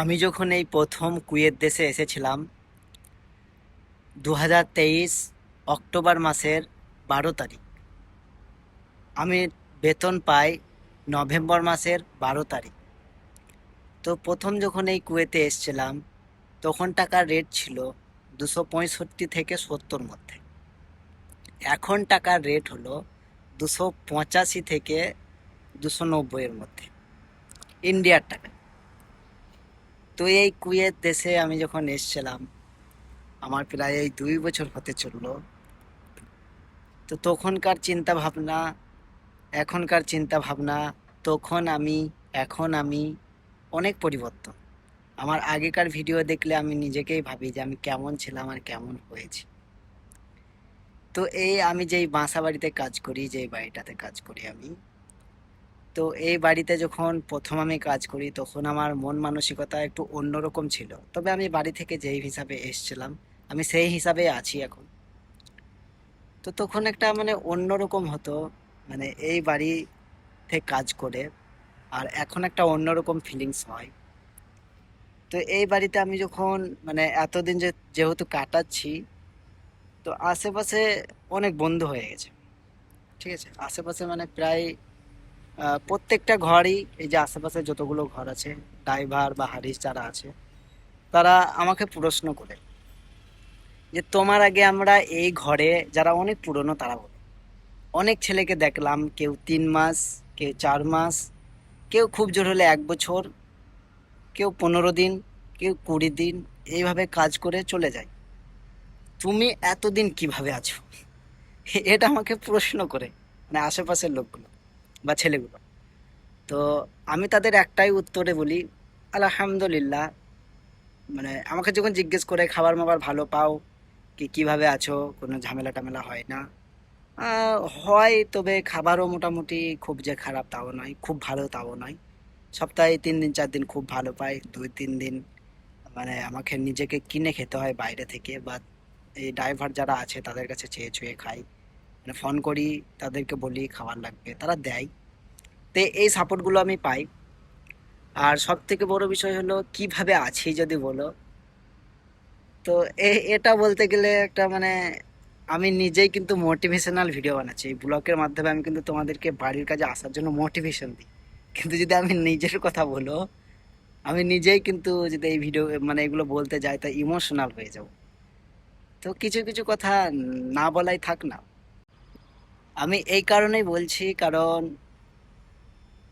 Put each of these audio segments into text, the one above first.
আমি যখন এই প্রথম কুয়েত দেশে এসেছিলাম দু হাজার তেইশ অক্টোবর মাসের বারো তারিখ, আমি বেতন পাই নভেম্বর মাসের বারো তারিখ। তো প্রথম যখন এই কুয়েতে এসেছিলাম, তখন টাকার রেট ছিল দুশো পঁয়ষট্টি থেকে সত্তর মধ্যে। এখন টাকার রেট হলো দুশো পঁচাশি থেকে দুশো নব্বইয়ের মধ্যে। ইন্ডিয়ার টাকা। তো এই কুয়েত দেশে আমি যখন এসছিলাম, আমার প্রায় এই দুই বছর হতে চলল। তো তখনকার চিন্তা ভাবনা এখনকার চিন্তা ভাবনা তখন আমি, এখন আমি অনেক পরিবর্তন। আমার আগেকার ভিডিও দেখলে আমি নিজেকেই ভাবি যে আমি কেমন ছিলাম আর কেমন হয়েছি। তো এই আমি যেই বাসা বাড়িতে কাজ করি, যেই বাড়িটাতে কাজ করি আমি তো এই বাড়িতে যখন প্রথম আমি কাজ করি, তখন আমার মন মানসিকতা একটু অন্যরকম ছিল। তবে আমি বাড়ি থেকে যেই হিসাবে এসছিলাম, আমি সেই হিসাবে আছি এখন। তো তখন একটা মানে অন্যরকম হতো মানে এই বাড়িতে কাজ করে, আর এখন একটা অন্যরকম ফিলিংস হয়। তো এই বাড়িতে আমি যখন মানে এতদিন যে, যেহেতু কাটাচ্ছি, তো আশেপাশে অনেক বন্ধু হয়ে গেছে। ঠিক আছে? আশেপাশে মানে প্রায় প্রত্যেকটা ঘরই এই যে আশেপাশে যতগুলো ঘর আছে, ড্রাইভার বা হারিস যারা আছে, তারা আমাকে প্রশ্ন করে যে তোমার আগে আমরা এই ঘরে যারা অনেক পুরনো তারা বলে। অনেক ছেলেকে দেখলাম, কেউ তিন মাস, কেউ চার মাস, কেউ খুব জোর হলে এক বছর, কেউ পনেরো দিন, কেউ কুড়ি দিন, এইভাবে কাজ করে চলে যায়। তুমি এতদিন কীভাবে আছো? এটা আমাকে প্রশ্ন করে মানে আশেপাশের লোকগুলো। বা ছেলেগুলো। তো আমি তাদের একটাই উত্তরে বলি, আলহামদুলিল্লাহ। মানে আমাকে যখন জিজ্ঞেস করে, খাবার মাবার ভালো পাও? কি, কীভাবে আছো? কোনো ঝামেলা টামেলা হয় না? হয়, তবে খাবারও মোটামুটি খুব যে খারাপ তাও নয়, খুব ভালো তাও নয়। সপ্তাহে তিন দিন, চার দিন খুব ভালো পাই দুই, তিন দিন। মানে আমাকে নিজেকে কিনে খেতে হয় বাইরে থেকে বা এই ড্রাইভার যারা আছে, তাদের কাছে চেয়ে ছুঁয়ে খাই। মানে ফোন করি, তাদেরকে বলি খাবার লাগবে, তারা দেয়। তো এই সাপোর্টগুলো আমি পাই। আর সব থেকে বড় বিষয় হলো, কীভাবে আছি যদি বলো? তো এটা বলতে গেলে একটা মানে আমি নিজেই কিন্তু মোটিভেশনাল ভিডিও বানাচ্ছি। এই ব্লগের মাধ্যমে আমি কিন্তু তোমাদেরকে বাড়ির কাজে আসার জন্য মোটিভেশন দিই। কিন্তু যদি আমি নিজের কথা বলো, আমি নিজেই কিন্তু যদি এই ভিডিও মানে এগুলো বলতে যাই, তা ইমোশনাল হয়ে যাব। তো কিছু কিছু কথা না বলাই থাক না। আমি এই কারণেই বলছি, কারণ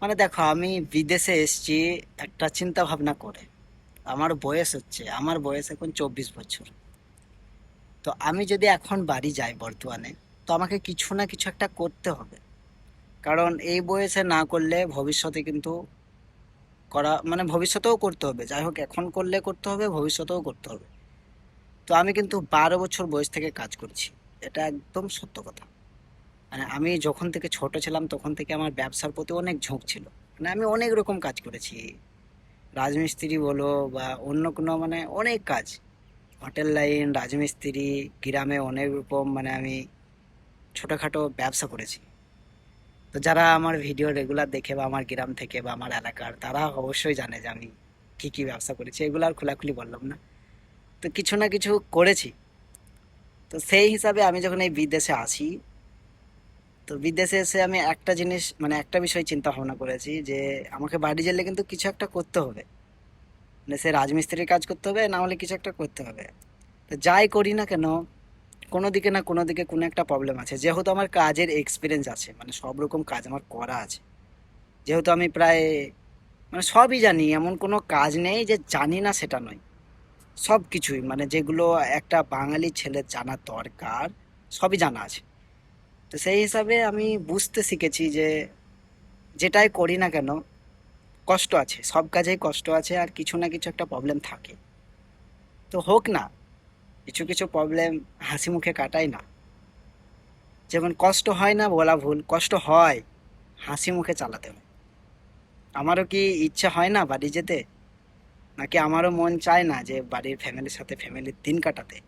মানে দেখো, আমি বিদেশে এসছি, একটা চিন্তা ভাবনা করে। আমার বয়স হচ্ছে, আমার বয়স এখন চব্বিশ বছর। তো আমি যদি এখন বাড়ি যাই বর্তমানে তো আমাকে কিছু না কিছু একটা করতে হবে। কারণ এই বয়সে না করলে ভবিষ্যতে কিন্তু করা মানে ভবিষ্যতেও করতে হবে। যাই হোক, এখন করলে করতে হবে, ভবিষ্যতেও করতে হবে। তো আমি কিন্তু বারো বছর বয়স থেকে কাজ করছি। এটা একদম সত্য কথা। মানে আমি যখন থেকে ছোট ছিলাম, তখন থেকে আমার ব্যবসার প্রতি অনেক ঝোঁক ছিল। মানে আমি অনেক রকম কাজ করেছি। রাজমিস্ত্রি বলো বা অন্য কোনো মানে অনেক কাজ। হোটেল লাইন, রাজমিস্ত্রি, গ্রামে অনেক রকম মানে আমি ছোটোখাটো ব্যবসা করেছি। তো যারা আমার ভিডিও রেগুলার দেখে বা আমার গ্রাম থেকে বা আমার এলাকার, তারা অবশ্যই জানে যে আমি কী কী ব্যবসা করেছি। এগুলো আর খোলাখুলি বললাম না। তো কিছু না কিছু করেছি। তো সেই হিসাবে আমি যখন এই বিদেশে আসি তো বিদেশে এসে আমি একটা জিনিস মানে একটা বিষয় চিন্তা ভাবনা করেছি যে আমাকে বাড়ি গেলে কিন্তু কিছু একটা করতে হবে। মানে সে রাজমিস্ত্রির কাজ করতে হবে, না হলে কিছু একটা করতে হবে। তো যাই করি না কেন, কোনো দিকে না কোনো দিকে কোনো একটা প্রবলেম আছে। যেহেতু আমার কাজের এক্সপিরিয়েন্স আছে মানে সব রকম কাজ আমার করা আছে। যেহেতু আমি প্রায় মানে সবই জানি, এমন কোনো কাজ নেই যে জানি না সেটা নয়। সব কিছুই মানে যেগুলো একটা বাঙালি ছেলের জানা দরকার, সবই জানা আছে। তো সেই হিসাবে আমি বুঝতে শিখেছি যে যেটাই করি না কেন, কষ্ট আছে, সব কাজেই কষ্ট আছে আর কিছু না কিছু একটা প্রবলেম থাকে। তো হোক না, কিছু কিছু প্রবলেম হাসি মুখে কাটাই না। যেমন কষ্ট হয় না বলা ভুল, কষ্ট হয় হাসি মুখে চালাতে। হয় আমারও কি ইচ্ছা হয় না বাড়ি যেতে? নাকি আমারও মন চায় না যে বাড়ির ফ্যামিলির সাথে ফ্যামিলির দিন কাটাতে?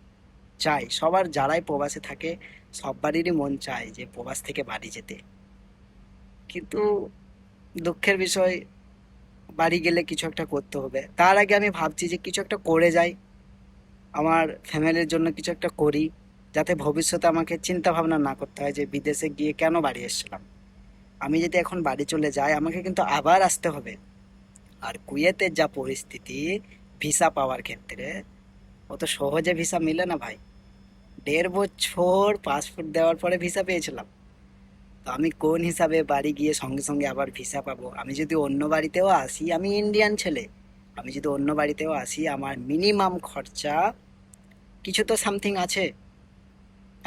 চাই, সবার যারাই প্রবাসে থাকে সব বাড়িরই মন চায় যে প্রবাস থেকে বাড়ি যেতে। কিন্তু দুঃখের বিষয়, বাড়ি গেলে কিছু একটা করতে হবে। তার আগে আমি ভাবছি যে কিছু একটা করে যাই। আমার ফ্যামিলির জন্য কিছু একটা করি, যাতে ভবিষ্যতে আমাকে চিন্তা ভাবনা না করতে হয় যে বিদেশে গিয়ে কেন বাড়ি এসেছিলাম। আমি যদি এখন বাড়ি চলে যাই, আমাকে কিন্তু আবার আসতে হবে। আর কুয়েতের যা পরিস্থিতি, ভিসা পাওয়ার ক্ষেত্রে, অত সহজে ভিসা মিলে না ভাই। দেড় বছর পাসপোর্ট দেওয়ার পরে ভিসা পেয়েছিলাম। তো আমি কোন হিসাবে বাড়ি গিয়ে সঙ্গে সঙ্গে আবার ভিসা পাবো? আমি যদি অন্য বাড়িতেও আসি, আমি ইন্ডিয়ান ছেলে, আমি যদি অন্য বাড়িতেও আসি, আমার মিনিমাম খরচা কিছু তো সামথিং আছে।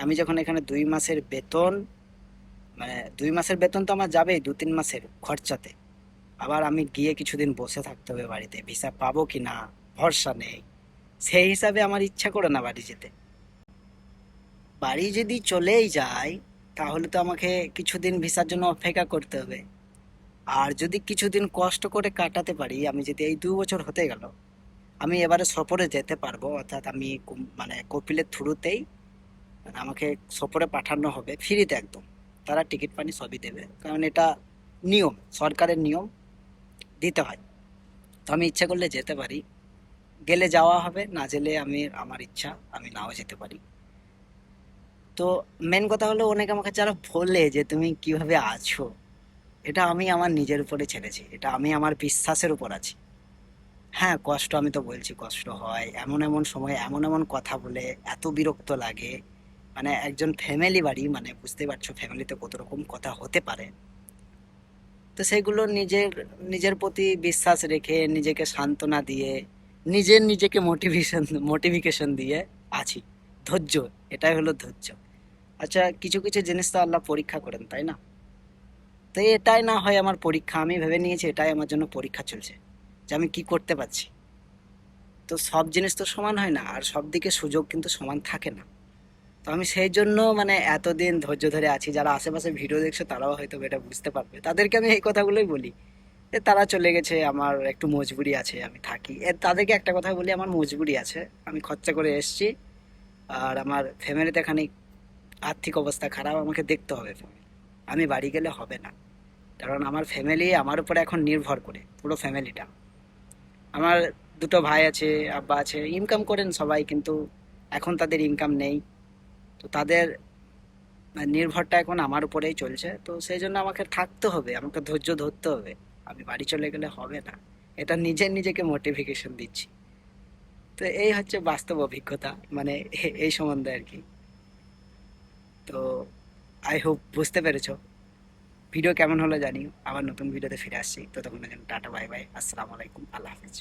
আমি যখন এখানে দুই মাসের বেতন মানে দুই মাসের বেতন তো আমার যাবেই, দু তিন মাসের খরচাতে। আবার আমি গিয়ে কিছুদিন বসে থাকতে হবে বাড়িতে ভিসা পাবো কি না ভরসা নেই। সেই হিসাবে আমার ইচ্ছা করে না বাড়ি যেতে। বাড়ি যদি চলেই যায়, তাহলে তো আমাকে কিছুদিন ভিসার জন্য অপেক্ষা করতে হবে। আর যদি কিছুদিন কষ্ট করে কাটাতে পারি, আমি যদি এই দু বছর হতে গেল, আমি এবারে সফরে যেতে পারব, অর্থাৎ আমি মানে কপিলের থ্রুতেই মানে আমাকে সফরে পাঠানো হবে, ফ্রিতে একদম। তারা টিকিট পানি সবই দেবে। কারণ এটা নিয়ম, সরকারের নিয়ম, দিতে হয়। তো আমি ইচ্ছা করলে যেতে পারি। গেলে যাওয়া হবে, না গেলে আমি, আমার ইচ্ছা, আমি নাও যেতে পারি। তো মেন কথা হলো অনেকে আমাকে যারা বলে যে তুমি কীভাবে আছো, এটা আমি আমার নিজের উপরে ছেড়েছি, এটা আমি আমার বিশ্বাসের উপর আছি। হ্যাঁ কষ্ট আমি তো বলছি, কষ্ট হয়। এমন এমন সময় এমন এমন কথা বলে, এত বিরক্ত লাগে। মানে একজন ফ্যামিলি বাড়ি মানে বুঝতে পারছ ফ্যামিলিতে কত রকম কথা হতে পারে। তো সেগুলো নিজের নিজের প্রতি বিশ্বাস রেখে, নিজেকে সান্ত্বনা দিয়ে, নিজের নিজেকে মোটিভেশন মোটিভিকেশন দিয়ে আছি। ধৈর্য, এটাই হলো ধৈর্য। আচ্ছা কিছু কিছু জিনিস তো আল্লাহ পরীক্ষা করেন, তাই না? তো এটাই না হয় আমার পরীক্ষা, আমি ভেবে নিয়েছি এটাই আমার জন্য পরীক্ষা চলছে, যে আমি কি করতে পারছি। তো সব জিনিস তো সমান হয় না, আর সব দিকে সুযোগ কিন্তু সমান থাকে না। তো আমি সেই জন্য মানে এতদিন ধৈর্য ধরে আছি, যারা আশেপাশে ভিডিও দেখছে তারাও হয়তো এটা বুঝতে পারবে। তাদেরকে আমি এই কথাগুলোই বলি, যে তারা চলে গেছে, আমার একটু মজবুরি আছে, আমি থাকি। তাদেরকে একটা কথা বলি, আমার মজবুরি আছে, আমি খরচা করে এসেছি আর আমার ফ্যামিলিতে খানিক আর্থিক অবস্থা খারাপ, আমাকে দেখতে হবে আমি বাড়ি গেলে হবে না। কারণ আমার ফ্যামিলি আমার উপরে এখন নির্ভর করে, পুরো ফ্যামিলিটা আমার দুটো ভাই আছে, আব্বা আছে ইনকাম করেন সবাই, কিন্তু এখন তাদের ইনকাম নেই। তো তাদের নির্ভরটা এখন আমার উপরেই চলছে। তো সেই জন্য আমাকে থাকতে হবে, আমাকে ধৈর্য ধরতে হবে। আমি বাড়ি চলে গেলে হবে না। এটা নিজে নিজেকে মোটিফিকেশন দিচ্ছি। তো এই হচ্ছে বাস্তব অভিজ্ঞতা মানে এই সম্বন্ধে আর কি। তো আই হোপ বুঝতে পেরেছ। ভিডিও কেমন হলো জানি আবার নতুন ভিডিওতে ফিরে আসছি। তো তখন টাটা, বাই বাই। আসসালামু আলাইকুম। আল্লাহ হাফিজ।